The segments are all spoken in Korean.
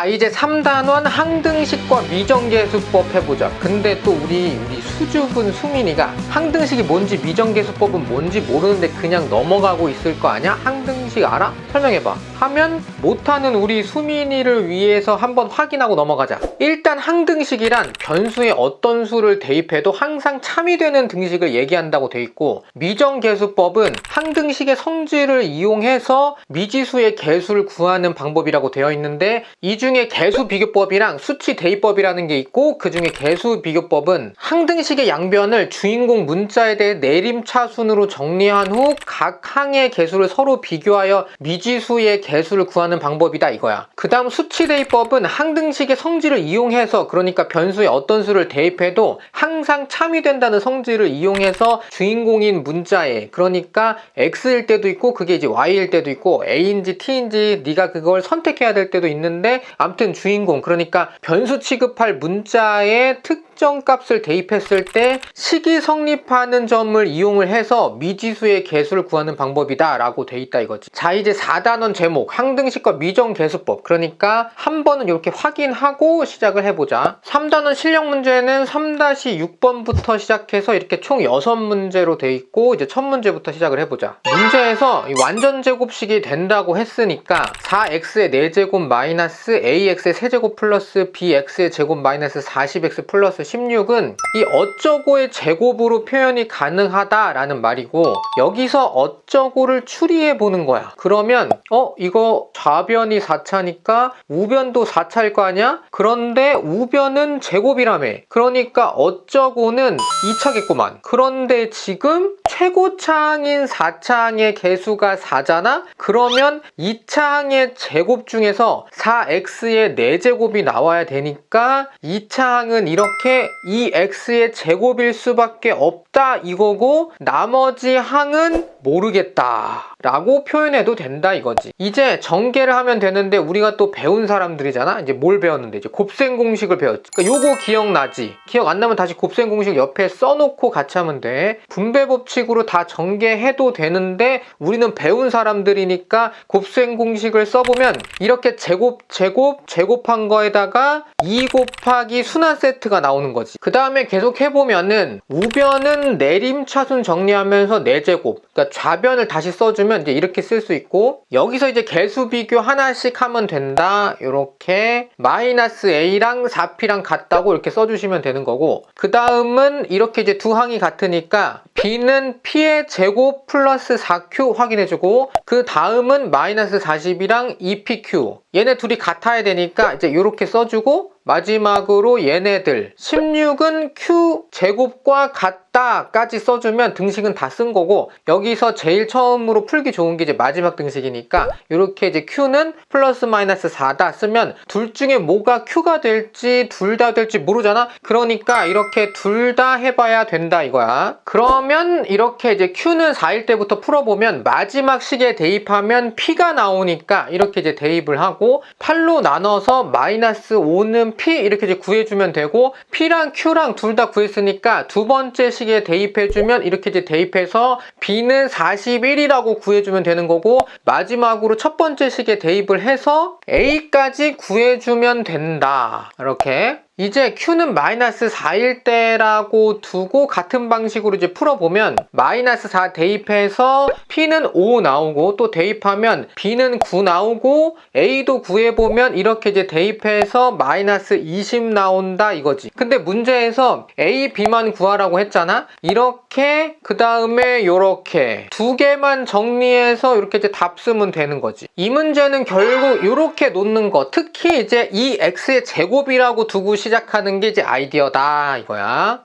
자 이제 3단원 항등식과 미정계수법 해보자 근데 또 우리 우리 수줍은 수민이가 항등식이 뭔지 미정계수법은 뭔지 모르는데 그냥 넘어가고 있을 거 아니야? 항등 식 알아? 설명해봐 하면 못하는 우리 수민이를 위해서 한번 확인하고 넘어가자 일단 항등식이란 변수에 어떤 수를 대입해도 항상 참이 되는 등식을 얘기한다고 돼 있고 미정계수법은 항등식의 성질을 이용해서 미지수의 개수를 구하는 방법이라고 되어 있는데 이 중에 개수 비교법이랑 수치 대입법이라는 게 있고 그 중에 개수 비교법은 항등식의 양변을 주인공 문자에 대해 내림차순으로 정리한 후 각 항의 개수를 서로 비교하 여 미지수의 개수를 구하는 방법이다 이거야. 그 다음 수치 대입법은 항등식의 성질을 이용해서 그러니까 변수에 어떤 수를 대입해도 항상 참이된다는 성질을 이용해서 주인공인 문자에 그러니까 x일 때도 있고 그게 이제 y일 때도 있고 a인지 t인지 네가 그걸 선택해야 될 때도 있는데 아무튼 주인공 그러니까 변수 취급할 문자의 특 정 값을 대입했을 때 식이 성립하는 점을 이용을 해서 미지수의 개수를 구하는 방법이다 라고 돼 있다 이거지. 자 이제 4단원 제목 항등식과 미정계수법. 그러니까 한 번은 이렇게 확인하고 시작을 해보자. 3단원 실력 문제는 3-6번부터 시작해서 이렇게 총 6문제로 돼 있고 이제 첫 문제부터 시작을 해보자. 문제에서 이 완전 제곱식이 된다고 했으니까 4x의 4제곱 마이너스 ax의 세제곱 플러스 bx의 제곱 마이너스 40x 플러스 16은 이 어쩌고의 제곱으로 표현이 가능하다라는 말이고 여기서 어쩌고를 추리해 보는 거야. 그러면 어 이거 좌변이 4차니까 우변도 4차일 거 아니야? 그런데 우변은 제곱이라며. 그러니까 어쩌고는 2차겠구만. 그런데 지금 최고차항인 4차항의 개수가 4잖아? 그러면 2차항의 제곱 중에서 4x의 4제곱이 나와야 되니까 2차항은 이렇게 2x의 제곱일 수밖에 없다 이거고 나머지 항은 모르겠다 라고 표현해도 된다 이거지. 이제 전개를 하면 되는데 우리가 또 배운 사람들이잖아. 이제 뭘 배웠는데? 이제 곱셈 공식을 배웠지. 그러니까 요거 기억나지? 기억 안 나면 다시 곱셈 공식 옆에 써놓고 같이 하면 돼. 분배 법칙으로 다 전개해도 되는데 우리는 배운 사람들이니까 곱셈 공식을 써보면 이렇게 제곱 제곱 제곱한 거에다가 2 곱하기 순환 세트가 나오는 거지. 그 다음에 계속 해보면은 우변은 내림차순 정리하면서 4제곱. 그러니까 좌변을 다시 써주면 이제 이렇게 쓸 수 있고 여기서 이제 개수 비교 하나씩 하면 된다. 이렇게 마이너스 a랑 4p랑 같다고 이렇게 써주시면 되는 거고. 그 다음은 이렇게 이제 두 항이 같으니까 b는 p의 제곱 플러스 4q 확인해주고 그 다음은 마이너스 40이랑 2pq 얘네 둘이 같아야 되니까 이제 이렇게 써주고 마지막으로 얘네들. 16은 q 제곱과 같 다까지 써주면 등식은 다 쓴 거고 여기서 제일 처음으로 풀기 좋은 게 이제 마지막 등식이니까 이렇게 이제 q는 플러스 마이너스 4다 쓰면 둘 중에 뭐가 q가 될지 둘 다 될지 모르잖아? 그러니까 이렇게 둘 다 해봐야 된다 이거야. 그러면 이렇게 이제 q는 4일 때부터 풀어보면 마지막 식에 대입하면 p가 나오니까 이렇게 이제 대입을 하고 8로 나눠서 마이너스 5는 P 이렇게 이제 구해주면 되고 P랑 Q랑 둘 다 구했으니까 두 번째 식에 대입해주면 이렇게 이제 대입해서 B는 41이라고 구해주면 되는 거고 마지막으로 첫 번째 식에 대입을 해서 A까지 구해주면 된다. 이렇게 이제 Q는 마이너스 4일 때라고 두고 같은 방식으로 이제 풀어보면 마이너스 4 대입해서 P는 5 나오고 또 대입하면 B는 9 나오고 A도 구해보면 이렇게 이제 대입해서 마이너스 20 나온다 이거지. 근데 문제에서 A, B만 구하라고 했잖아? 이렇게 그 다음에 요렇게 두 개만 정리해서 이렇게 이제 답 쓰면 되는 거지. 이 문제는 결국 이렇게 놓는 거 특히 이제 이 X의 제곱이라고 두고 시 작하는 게 이제 아이디어다 이거야.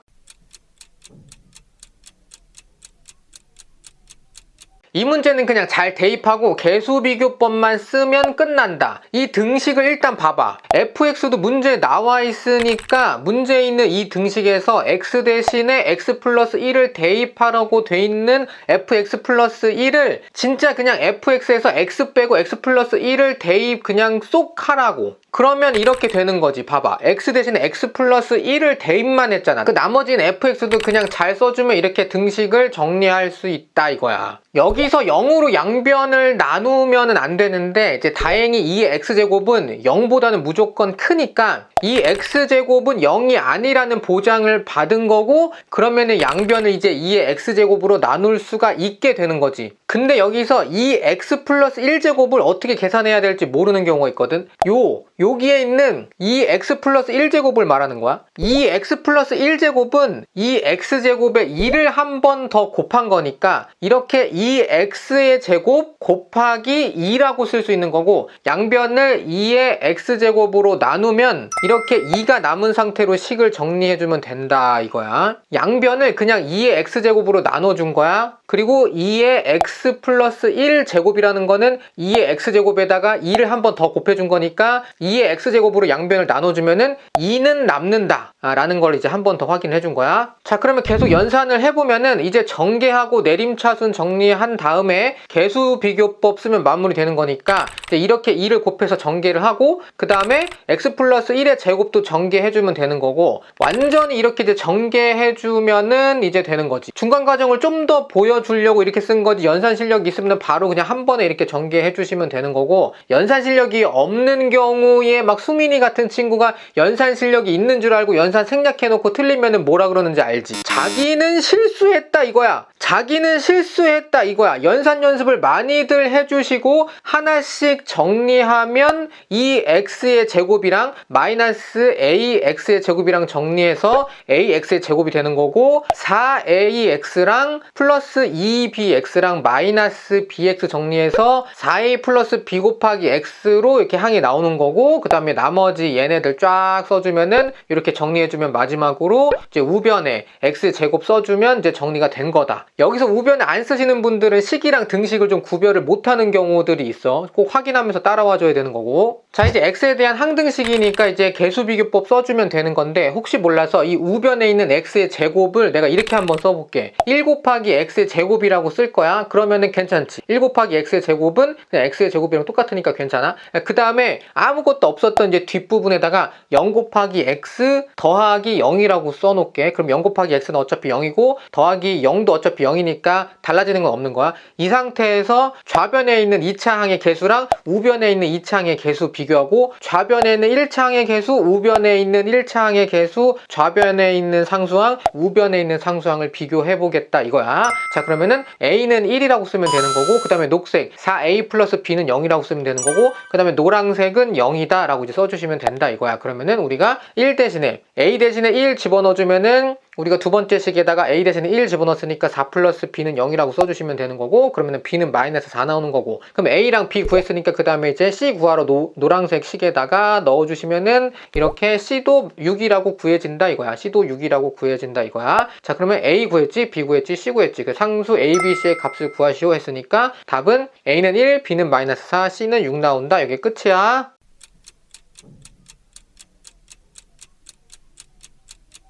이 문제는 그냥 잘 대입하고 개수 비교법만 쓰면 끝난다. 이 등식을 일단 봐봐. fx도 문제에 나와 있으니까 문제에 있는 이 등식에서 x 대신에 x 플러스 1을 대입하라고 돼 있는 fx 플러스 1을 진짜 그냥 fx에서 x 빼고 x 플러스 1을 대입 그냥 쏙 하라고. 그러면 이렇게 되는 거지. 봐봐. x 대신에 x 플러스 1을 대입만 했잖아. 그 나머지는 fx도 그냥 잘 써주면 이렇게 등식을 정리할 수 있다 이거야. 여기서 0으로 양변을 나누면은 안 되는데 이제 다행히 이 x제곱은 0보다는 무조건 크니까 이 x제곱은 0이 아니라는 보장을 받은 거고 그러면은 양변을 이제 2의 x제곱으로 나눌 수가 있게 되는 거지. 근데 여기서 이 x 플러스 1제곱을 어떻게 계산해야 될지 모르는 경우가 있거든. 요 여기에 있는 이 x 플러스 1제곱을 말하는 거야. 이 x 플러스 1제곱은 이 x제곱에 2를 한 번 더 곱한 거니까 이렇게 이 x의 제곱 곱하기 2라고 쓸 수 있는 거고 양변을 2의 x제곱으로 나누면 이렇게 2가 남은 상태로 식을 정리해주면 된다 이거야. 양변을 그냥 2의 x제곱으로 나눠준 거야. 그리고 2의 x 플러스 1제곱이라는 거는 2의 x제곱에다가 2를 한 번 더 곱해준 거니까 2의 x제곱으로 양변을 나눠주면은 2는 남는다 아, 라는 걸 이제 한 번 더 확인해 준 거야. 자 그러면 계속 연산을 해보면은 이제 전개하고 내림차순 정리한 다음에 개수 비교법 쓰면 마무리 되는 거니까 이렇게 2를 곱해서 전개를 하고 그 다음에 x 플러스 1의 제곱도 전개해주면 되는 거고 완전히 이렇게 이제 전개해주면은 이제 되는 거지. 중간 과정을 좀 더 보여주려고 이렇게 쓴 거지. 연산 실력이 있으면 바로 그냥 한 번에 이렇게 전개해 주시면 되는 거고 연산 실력이 없는 경우 에 막 수민이 같은 친구가 연산 실력이 있는 줄 알고 연산 생략해 놓고 틀리면은 뭐라 그러는지 알지? 자기는 실수했다 이거야. 자기는 실수했다 이거야. 연산 연습을 많이들 해주시고 하나씩 정리하면 이 x의 제곱이랑 마이너스 ax의 제곱이랑 정리해서 ax의 제곱이 되는 거고 4ax랑 플러스 2bx랑 마이너스 bx 정리해서 4a 플러스 b 곱하기 x로 이렇게 항이 나오는 거고 그 다음에 나머지 얘네들 쫙 써주면은 이렇게 정리해주면 마지막으로 이제 우변에 x 제곱 써주면 이제 정리가 된 거다. 여기서 우변에 안 쓰시는 분들은 식이랑 등식을 좀 구별을 못하는 경우들이 있어. 꼭 확인하면서 따라와줘야 되는 거고. 자 이제 x에 대한 항등식이니까 이제 개수 비교법 써주면 되는 건데 혹시 몰라서 이 우변에 있는 x의 제곱을 내가 이렇게 한번 써볼게. 1 곱하기 x의 제곱이라고 쓸 거야. 그러면은 괜찮지. 1 곱하기 x의 제곱은 x의 제곱이랑 똑같으니까 괜찮아. 그 다음에 아무것도 없었던 이제 뒷부분에다가 0 곱하기 x 더하기 0이라고 써놓게. 그럼 0 곱하기 x는 어차피 0이고 더하기 0도 어차피 0이니까 달라지는 건 없는 거야. 이 상태에서 좌변에 있는 2차 항의 개수랑 우변에 있는 2차 항의 개수 비교하고 좌변에 있는 1차 항의 개수, 우변에 있는 1차 항의 개수, 좌변에 있는 상수항, 우변에 있는 상수항을 비교해 보겠다 이거야. 자 그러면은 a는 1이라고 쓰면 되는 거고 그 다음에 녹색 4a 플러스 b는 0이라고 쓰면 되는 거고 그 다음에 노란색은 0이 다 라고 이제 써주시면 된다 이거야. 그러면은 우리가 1 대신에 a 대신에 1 집어넣어주면은 우리가 두 번째 식에다가 a 대신에 1 집어넣었으니까 4 플러스 b는 0이라고 써주시면 되는 거고 그러면 b는 마이너스 4 나오는 거고. 그럼 a랑 b 구했으니까 그 다음에 이제 c 구하러 노, 노란색 식에다가 넣어주시면은 이렇게 c도 6이라고 구해진다 이거야. C도 6이라고 구해진다 이거야. 자 그러면 a 구했지 b 구했지 c 구했지. 그 상수 a, b, c의 값을 구하시오 했으니까 답은 a는 1 b는 마이너스 4 c는 6 나온다. 이게 끝이야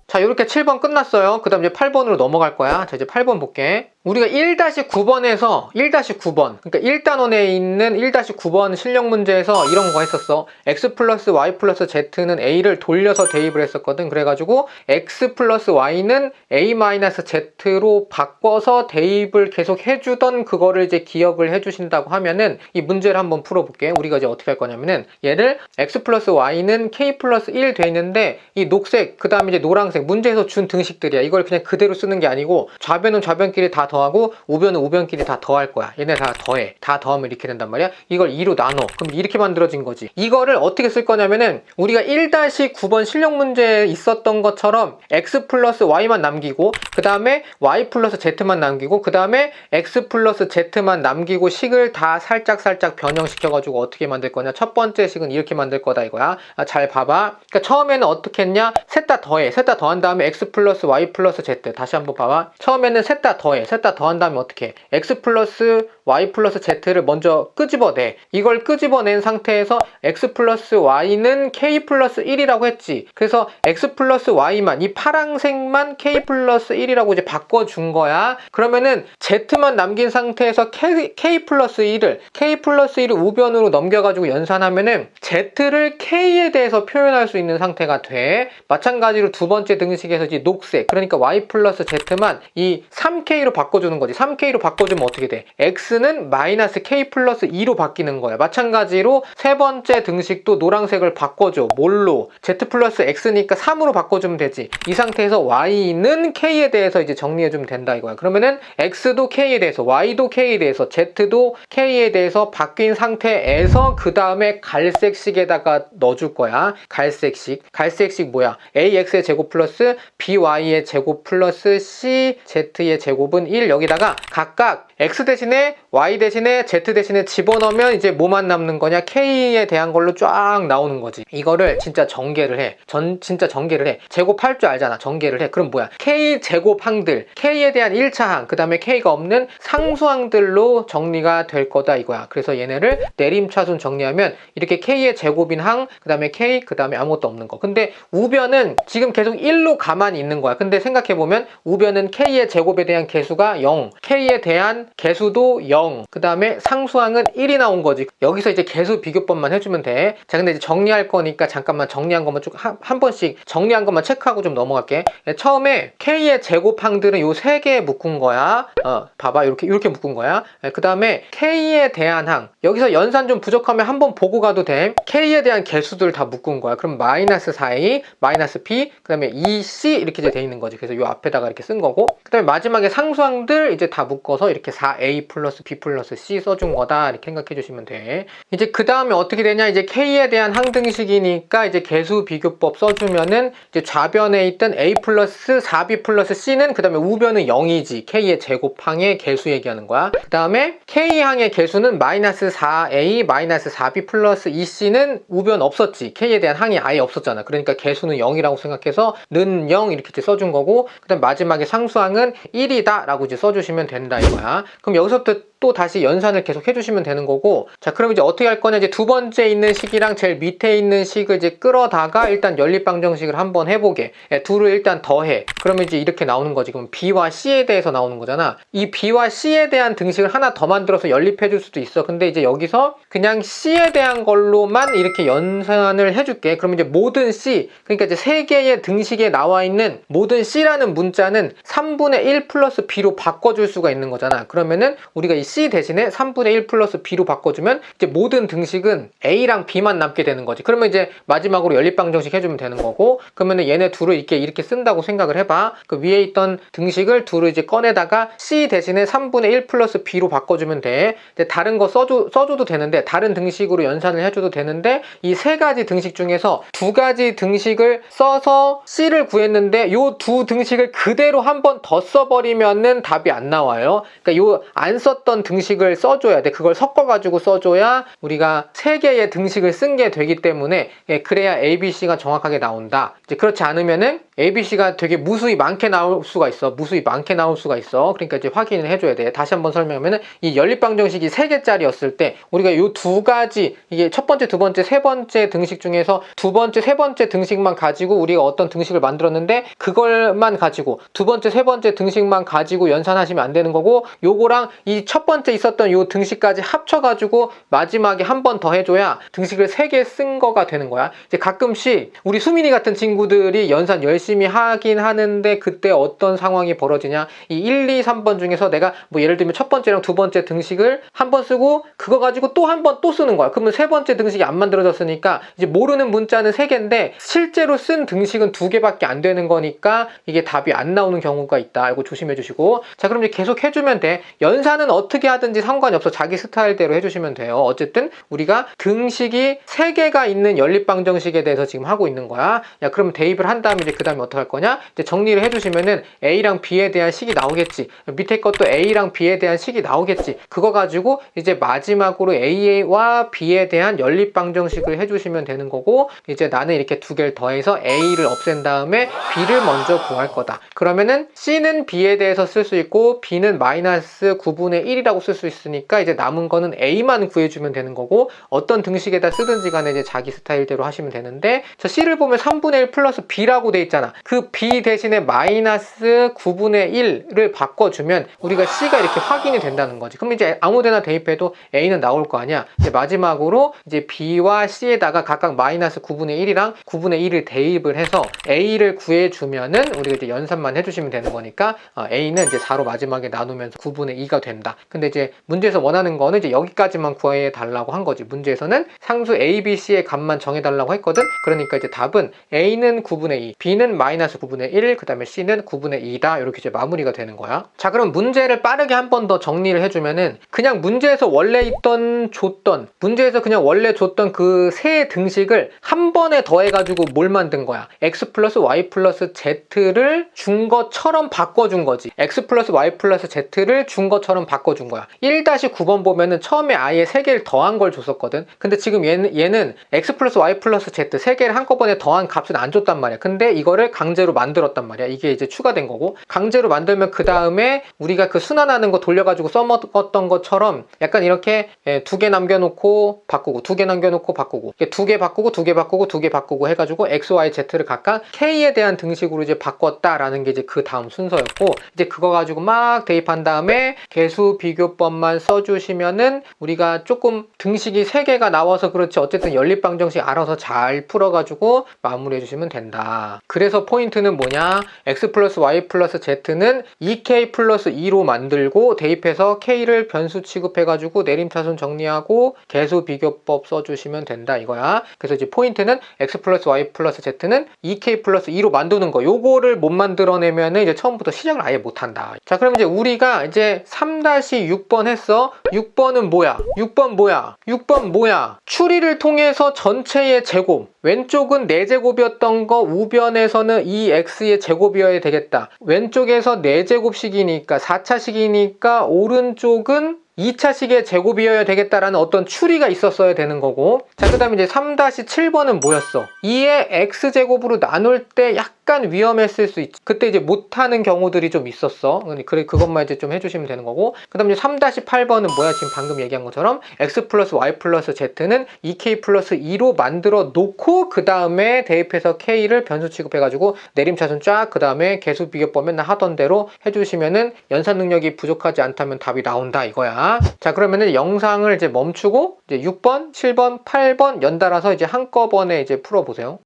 자, 이렇게 7번 끝났어요. 그 다음 이제 8번으로 넘어갈 거야. 자, 이제 8번 볼게. 우리가 1-9번에서 1-9번, 그러니까 1단원에 있는 1-9번 실력 문제에서 이런 거 했었어. x 플러스 y 플러스 z는 a를 돌려서 대입을 했었거든. 그래가지고 x 플러스 y는 a 마이너스 z로 바꿔서 대입을 계속 해주던 그거를 이제 기억을 해주신다고 하면은 이 문제를 한번 풀어볼게. 우리가 이제 어떻게 할 거냐면은 얘를 x 플러스 y는 k 플러스 1 돼 있는데 이 녹색, 그 다음에 이제 노란색 문제에서 준 등식들이야. 이걸 그냥 그대로 쓰는 게 아니고 좌변은 좌변끼리 다 더하고 우변은 우변끼리 다 더할 거야. 얘네 다 더해. 다 더하면 이렇게 된단 말이야. 이걸 2로 나눠. 그럼 이렇게 만들어진 거지. 이거를 어떻게 쓸 거냐면은 우리가 1-9번 실력 문제에 있었던 것처럼 x 플러스 y만 남기고 그 다음에 y 플러스 z만 남기고 그 다음에 x 플러스 z만 남기고 식을 다 살짝 살짝 변형시켜가지고 어떻게 만들 거냐. 첫 번째 식은 이렇게 만들 거다 이거야. 아, 잘 봐봐. 그러니까 처음에는 어떻게 했냐. 셋 다 더해. 셋 다 더한 다음에 x 플러스 y 플러스 z. 다시 한번 봐봐. 처음에는 셋 다 더해. 셋다 여기다 더한 다음에 어떻게 해? x 플러스 y 플러스 z를 먼저 끄집어내. 이걸 끄집어낸 상태에서 x 플러스 y는 k 플러스 1이라고 했지. 그래서 x 플러스 y만 이 파랑색만 k 플러스 1이라고 이제 바꿔준 거야. 그러면은 z만 남긴 상태에서 k, k 플러스 1을 k 플러스 1을 우변으로 넘겨가지고 연산하면은 z를 k에 대해서 표현할 수 있는 상태가 돼. 마찬가지로 두 번째 등식에서 이제 녹색 그러니까 y 플러스 z만 이 3k로 바꿔 주는 거지. 3k로 바꿔주면 어떻게 돼? x는 마이너스 k 플러스 2로 바뀌는 거야. 마찬가지로 세 번째 등식도 노란색을 바꿔줘. 뭘로? z 플러스 x니까 3으로 바꿔주면 되지. 이 상태에서 y는 k에 대해서 이제 정리해주면 된다 이거야. 그러면은 x도 k에 대해서, y도 k에 대해서, z도 k에 대해서 바뀐 상태에서 그 다음에 갈색식에다가 넣어줄 거야. 갈색식. 갈색식 뭐야? ax의 제곱 플러스 by의 제곱 플러스 cz의 제곱은 1 여기다가 각각 x 대신에 y 대신에 z 대신에 집어넣으면 이제 뭐만 남는 거냐? k에 대한 걸로 쫙 나오는 거지. 이거를 진짜 전개를 해. 전 진짜 전개를 해. 제곱할 줄 알잖아. 전개를 해. 그럼 뭐야? k 제곱항들, k에 대한 1차항, 그 다음에 k가 없는 상수항들로 정리가 될 거다 이거야. 그래서 얘네를 내림차순 정리하면 이렇게 k의 제곱인 항, 그 다음에 k, 그 다음에 아무것도 없는 거. 근데 우변은 지금 계속 1로 가만히 있는 거야. 근데 생각해보면 우변은 k의 제곱에 대한 개수가 0, k에 대한 개수도 0, 그 다음에 상수항은 1이 나온 거지. 여기서 이제 개수 비교법만 해주면 돼. 자, 근데 이제 정리할 거니까 잠깐만 정리한 것만 쭉한 번씩 정리한 것만 체크하고 좀 넘어갈게. 예, 처음에 k의 제곱항들은 요 세 개에 묶은 거야. 어, 봐봐. 이렇게, 이렇게 묶은 거야. 그 다음에 k에 대한 항. 여기서 연산 좀 부족하면 한번 보고 가도 돼. k에 대한 개수들 다 묶은 거야. 그럼 마이너스 4a, 마이너스 p, 그 다음에 2c 이렇게 돼 있는 거지. 그래서 요 앞에다가 이렇게 쓴 거고. 그 다음에 마지막에 상수항 들 이제 다 묶어서 이렇게 4a 플러스 b 플러스 c 써준 거다. 이렇게 생각해 주시면 돼. 이제 그 다음에 어떻게 되냐. 이제 k에 대한 항등식이니까 이제 개수 비교법 써주면은 이제 좌변에 있던 a 플러스 4b 플러스 c는 그 다음에 우변은 0이지. k의 제곱항의 개수 얘기하는 거야. 그 다음에 k항의 개수는 마이너스 4a 마이너스 4b 플러스 2c는 우변 없었지. k에 대한 항이 아예 없었잖아. 그러니까 개수는 0이라고 생각해서 는 0 이렇게 써준 거고 그 다음 마지막에 상수항은 1이다 라고 이제 써주시면 된다 이거야. 그럼 여기서부터 또 다시 연산을 계속 해주시면 되는 거고. 자 그럼 이제 어떻게 할 거냐? 이제 두 번째 있는 식이랑 제일 밑에 있는 식을 이제 끌어다가 일단 연립방정식을 한번 해보게. 예, 둘을 일단 더해. 그러면 이제 이렇게 나오는 거지. 그럼 B와 C에 대해서 나오는 거잖아. 이 B와 C에 대한 등식을 하나 더 만들어서 연립해 줄 수도 있어. 근데 이제 여기서 그냥 C에 대한 걸로만 이렇게 연산을 해줄게. 그러면 이제 모든 C 그러니까 이제 세 개의 등식에 나와 있는 모든 C라는 문자는 3분의 1 플러스 B로 바꿔줄 수가 있는 거잖아. 그러면은 우리가 이 C 대신에 3분의 1 플러스 B로 바꿔주면 이제 모든 등식은 A랑 B만 남게 되는 거지. 그러면 이제 마지막으로 연립방정식 해주면 되는 거고 그러면 얘네 둘을 이렇게 이렇게 쓴다고 생각을 해봐. 그 위에 있던 등식을 둘을 이제 꺼내다가 C 대신에 3분의 1 플러스 B로 바꿔주면 돼. 이제 다른 거 써줘, 써줘도 되는데 다른 등식으로 연산을 해줘도 되는데 이 세 가지 등식 중에서 두 가지 등식을 써서 C를 구했는데 요 두 등식을 그대로 한 번 더 써버리면은 답이 안 나와요. 그러니까 요 안 썼던 등식을 써줘야 돼. 그걸 섞어가지고 써줘야 우리가 세 개의 등식을 쓴 게 되기 때문에 예, 그래야 A, B, C가 정확하게 나온다. 이제 그렇지 않으면은 A, B, C가 되게 무수히 많게 나올 수가 있어. 무수히 많게 나올 수가 있어. 그러니까 이제 확인을 해줘야 돼. 다시 한번 설명하면은 이 연립방정식이 세 개짜리였을 때 우리가 이 두 가지 이게 첫 번째, 두 번째, 세 번째 등식 중에서 두 번째, 세 번째 등식만 가지고 우리가 어떤 등식을 만들었는데 그걸만 가지고 두 번째, 세 번째 등식만 가지고 연산하시면 안 되는 거고 요거랑 이 첫 번째 있었던 요 등식까지 합쳐가지고 마지막에 한 번 더 해줘야 등식을 세 개 쓴 거가 되는 거야. 이제 가끔씩 우리 수민이 같은 친구들이 연산 열심히 하긴 하는데 그때 어떤 상황이 벌어지냐. 이 1, 2, 3번 중에서 내가 뭐 예를 들면 첫 번째랑 두 번째 등식을 한 번 쓰고 그거 가지고 또 한 번 또 쓰는 거야. 그러면 세 번째 등식이 안 만들어졌으니까 이제 모르는 문자는 세 개인데 실제로 쓴 등식은 두 개밖에 안 되는 거니까 이게 답이 안 나오는 경우가 있다. 이거 조심해 주시고. 자, 그럼 이제 계속 해주면 돼. 연산은 어떻게 어떻게 하든지 상관이 없어. 자기 스타일대로 해주시면 돼요. 어쨌든 우리가 등식이 세 개가 있는 연립방정식에 대해서 지금 하고 있는 거야. 야, 그럼 대입을 한 다음에 이제 그 다음에 어떻게 할 거냐? 이제 정리를 해주시면은 A랑 B에 대한 식이 나오겠지. 밑에 것도 A랑 B에 대한 식이 나오겠지. 그거 가지고 이제 마지막으로 A와 B에 대한 연립방정식을 해주시면 되는 거고, 이제 나는 이렇게 두 개를 더해서 A를 없앤 다음에 B를 먼저 구할 거다. 그러면은 C는 B에 대해서 쓸 수 있고, B는 마이너스 9분의 1이 라고 쓸 수 있으니까 이제 남은 거는 A만 구해주면 되는 거고, 어떤 등식에다 쓰든지 간에 이제 자기 스타일대로 하시면 되는데, 저 C를 보면 3분의 1 플러스 B라고 돼 있잖아. 그 B 대신에 마이너스 9분의 1을 바꿔주면 우리가 C가 이렇게 확인이 된다는 거지. 그럼 이제 아무데나 대입해도 A는 나올 거 아니야. 이제 마지막으로 이제 B와 C에다가 각각 마이너스 9분의 1이랑 9분의 1을 대입을 해서 A를 구해주면은 우리가 이제 연산만 해주시면 되는 거니까 어, A는 이제 4로 마지막에 나누면서 9분의 2가 된다. 근데 이제 문제에서 원하는 거는 이제 여기까지만 구해 달라고 한 거지. 문제에서는 상수 A, B, C의 값만 정해 달라고 했거든. 그러니까 이제 답은 A는 9분의 2, B는 마이너스 9분의 1, 그 다음에 C는 9분의 2다. 이렇게 이제 마무리가 되는 거야. 자, 그럼 문제를 빠르게 한 번 더 정리를 해주면은 그냥 문제에서 원래 있던 줬던 문제에서 그냥 원래 줬던 그 세 등식을 한 번에 더해가지고 뭘 만든 거야? x 플러스 y 플러스 z를 준 것처럼 바꿔준 거지. x 플러스 y 플러스 z를 준 것처럼 바꿔준 거야. 1-9번 보면은 처음에 아예 세 개를 더한 걸 줬었거든. 근데 지금 얘는, 얘는 x 플러스 y 플러스 z 세 개를 한꺼번에 더한 값은 안 줬단 말이야. 근데 이거를 강제로 만들었단 말이야. 이게 이제 추가된 거고. 강제로 만들면 그 다음에 우리가 그 순환하는 거 돌려가지고 써먹었던 것처럼 약간 이렇게 예, 두개 남겨놓고 바꾸고 두 개 남겨놓고 바꾸고 두 개 바꾸고 두 개 바꾸고 두 개 바꾸고 해가지고 x, y, z를 각각 k에 대한 등식으로 이제 바꿨다라는 게 이제 그 다음 순서였고 이제 그거 가지고 막 대입한 다음에 개수 비교 법만 써주시면은 우리가 조금 등식이 세 개가 나와서 그렇지 어쨌든 연립방정식 알아서 잘 풀어가지고 마무리해 주시면 된다. 그래서 포인트는 뭐냐? x 플러스 y 플러스 z는 2k 플러스 2로 만들고 대입해서 k를 변수 취급해가지고 내림차순 정리하고 개수 비교법 써주시면 된다 이거야. 그래서 이제 포인트는 x 플러스 y 플러스 z는 2k 플러스 2로 만드는 거. 요거를 못 만들어내면은 이제 처음부터 시작을 아예 못한다. 자, 그럼 이제 우리가 이제 3-6번 했어. 6번은 뭐야? 6번 뭐야? 6번 뭐야? 추리를 통해서 전체의 제곱. 왼쪽은 4제곱이었던 거 우변에서는 2x의 제곱이어야 되겠다. 왼쪽에서 4제곱식이니까 4차식이니까 오른쪽은 2차식의 제곱이어야 되겠다라는 어떤 추리가 있었어야 되는 거고 자 그 다음에 이제 3-7번은 뭐였어? 2의 x제곱으로 나눌 때 약간 위험했을 수 있지 그때 이제 못하는 경우들이 좀 있었어. 그래 그것만 이제 좀 해주시면 되는 거고. 그 다음에 이제 3-8번은 뭐야? 지금 방금 얘기한 것처럼 x 플러스 y 플러스 z는 2k 플러스 2로 만들어 놓고 그 다음에 대입해서 k를 변수 취급해가지고 내림차순 쫙 그 다음에 개수 비교법 맨날 하던 대로 해주시면은 연산 능력이 부족하지 않다면 답이 나온다 이거야. 자 그러면은 영상을 이제 멈추고 이제 6번, 7번, 8번 연달아서 이제 한꺼번에 이제 풀어보세요.